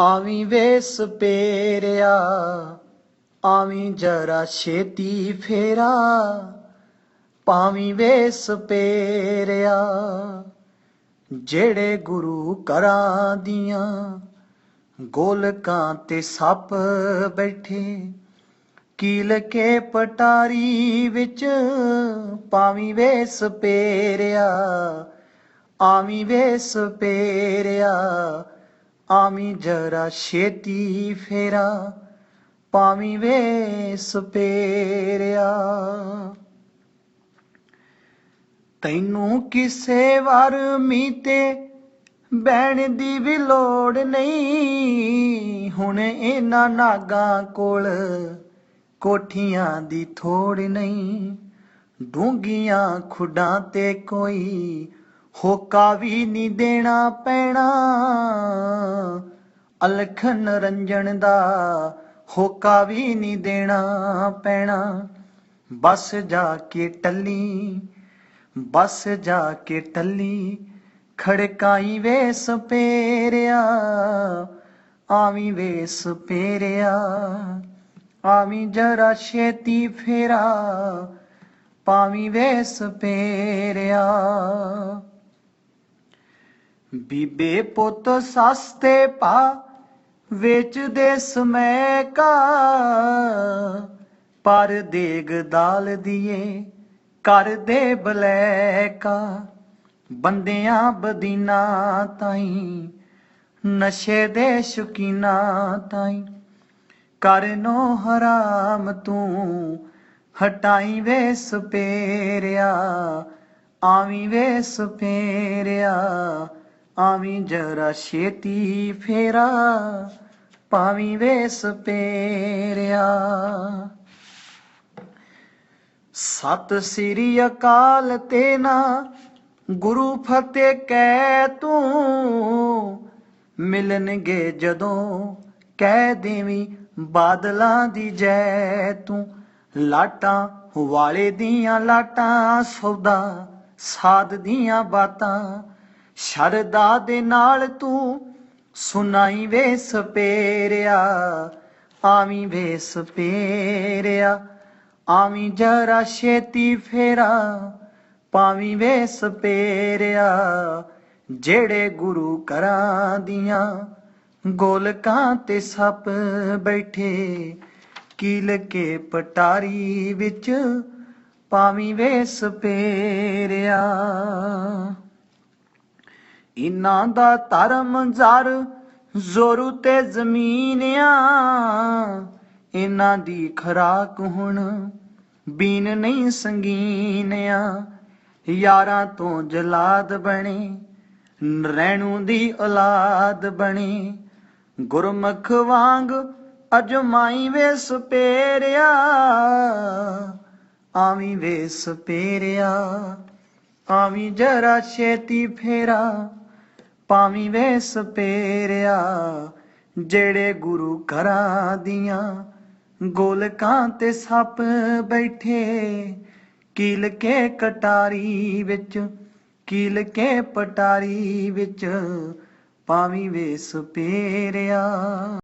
ਆਵੀਂ ਵੇਸ ਪੇਰਿਆ, ਆਵੀਂ ਜਰਾ ਛੇਤੀ ਫੇਰਾ, ਪਾਵੀਂ ਵੇਸ ਪੇਰਿਆ। ਜਿਹੜੇ ਗੁਰੂ ਕਰਾਂ ਦੀਆਂ ਗੋਲਕਾਂ ਤੇ ਸੱਪ ਬੈਠੇ, ਕੀਲ ਕੇ ਪਟਾਰੀ ਵਿੱਚ ਪਾਵੀਂ ਵੇਸ ਪੇਰਿਆ, ਆਵੀਂ ਵੇਸ ਪੇਰਿਆ। ਆਵੀਂ ਜਰਾ ਛੇਤੀ ਫੇਰਾ, ਪਾਵੀਂ ਵੇਸ ਪੇਰਿਆ। ਤੈਨੂੰ ਕਿਸੇ ਵਾਰ ਮੀਤੇ ਬਹਿਣ ਦੀ ਵੀ ਲੋੜ ਨਹੀਂ। ਹੁਣ ਇਹਨਾਂ ਨਾਗਾਂ ਕੋਲ ਕੋਠੀਆਂ ਦੀ ਥੋੜ ਨਹੀਂ। ਡੂੰਗੀਆਂ ਖੁੱਡਾਂ ਤੇ ਕੋਈ ਹੋਕਾ ਵੀ ਨਹੀਂ ਦੇਣਾ ਪੈਣਾ। ਅਲਖਨ ਰੰਜਨ ਦਾ ਹੋਕਾ ਵੀ ਨਹੀਂ ਦੇਣਾ ਪੈਣਾ। ਬਸ ਜਾ ਕੇ ਟੱਲੀ, ਬਸ ਜਾ ਕੇ ਟੱਲੀ, ਖੜਕਾਈ ਵੇ ਪੇਰਿਆ, ਆਵੀਂ ਵੇਸ ਪੇਰਿਆ, ਆਵੀਂ ਜਰਾ ਛੇਤੀ ਫੇਰਾ, ਪਾਵੀਂ ਵੇਸ ਪੇਰਿਆ। ਬੀਬੇ ਪੁੱਤ ਸਸਤੇ ਪਾ, ਵੇਚਦੇ ਸਮੈ ਕਾ ਪਰ ਦੇਗ ਦਾਲ ਦੀਏ, ਕਰਦੇ ਬਲੈਕਾ। ਬੰਦਿਆਂ ਬਦੀਨਾ ਤਾਈ, ਨਸ਼ੇ ਦੇ ਸ਼ੁਕੀਨਾ ਤਾਈ। ਕਰਨੋ ਹਰਾਮ ਤੂੰ, ਹਟਾਈ ਵੇ ਪੇਰਿਆ ਆਵੀਂ ਵੇ ਪੇਰਿਆ ਆਵੀਂ ਜਰਾ ਛੇਤੀ ਫੇਰਾ, ਪਾਵੀਂ ਵੇਸ ਪੇਰਿਆ। ਸਤ ਸ੍ਰੀ ਅਕਾਲ ਤੇ ਨਾ ਗੁਰੂ ਫਤਿਹ ਕਹਿ ਤੂੰ, ਮਿਲਣਗੇ ਜਦੋਂ ਕਹਿ ਦੇਵੀਂ ਬਾਦਲਾਂ ਦੀ ਜੈ ਤੂੰ। ਲਾਟਾਂ ਵਾਲੇ ਦੀਆਂ ਲਾਟਾਂ, ਸੌਦਾ ਸਾਧ ਦੀਆਂ ਬਾਤਾਂ ਸ਼ਰਦਾ ਦੇ ਨਾਲ ਤੂੰ ਸੁਨਾਈ ਵੇਸ ਪੇਰਿਆ ਆਵੀਂ ਵੇਸ ਪੇਰਿਆ ਆਵੀਂ ਜਰਾ ਛੇਤੀ ਫੇਰਾ, ਪਾਵੀਂ ਵੇਸ ਪੇਰਿਆ ਜਿਹੜੇ ਗੁਰੂ ਕਰਾਂ ਦੀਆਂ ਗੋਲਕਾਂ ਤੇ ਸੱਪ ਬੈਠੇ, ਕੀਲ ਕੇ ਪਟਾਰੀ ਵਿੱਚ ਪਾਵੀਂ ਵੇਸ ਪੇਰਿਆ ਇਨਾਂ ਦਾ ਧਰਮ ਜ਼ਰ ਜ਼ੋਰੂ ਤੇ ਜ਼ਮੀਨਿਆ। ਇਨਾਂ ਦੀ ਖਰਾਕ ਹੁਣ ਬੀਨ ਨਹੀਂ ਸੰਗੀਨਿਆ। ਯਾਰਾਂ ਤੋਂ ਜਲਾਦ ਬਣੇ ਰਹਿਣੂ ਦੀ ਔਲਾਦ ਬਣੀ। ਗੁਰਮੁਖ ਵਾਂਗ ਅਜਮਾਈ ਵੇਸ ਪੇਰਿਆ ਆਵੀਂ ਵੇਸ ਪੇਰਿਆ ਆਵੀਂ ਜਰਾ ਛੇਤੀ ਫੇਰਾ। ਪਾਵੀਂ ਵੇ ਪੇਰਿਆ, ਜਿਹੜੇ ਗੁਰੂ ਘਰਾਂ ਦੀਆਂ ਗੋਲਕਾਂ ਤੇ ਸੱਪ ਬੈਠੇ। ਕੀਲ ਕੇ ਕਟਾਰੀ ਵਿੱਚ ਕੀਲ ਕੇ ਪਟਾਰੀ ਵਿੱਚ ਪਾਵੀਂ ਵੇ ਪੇਰਿਆ।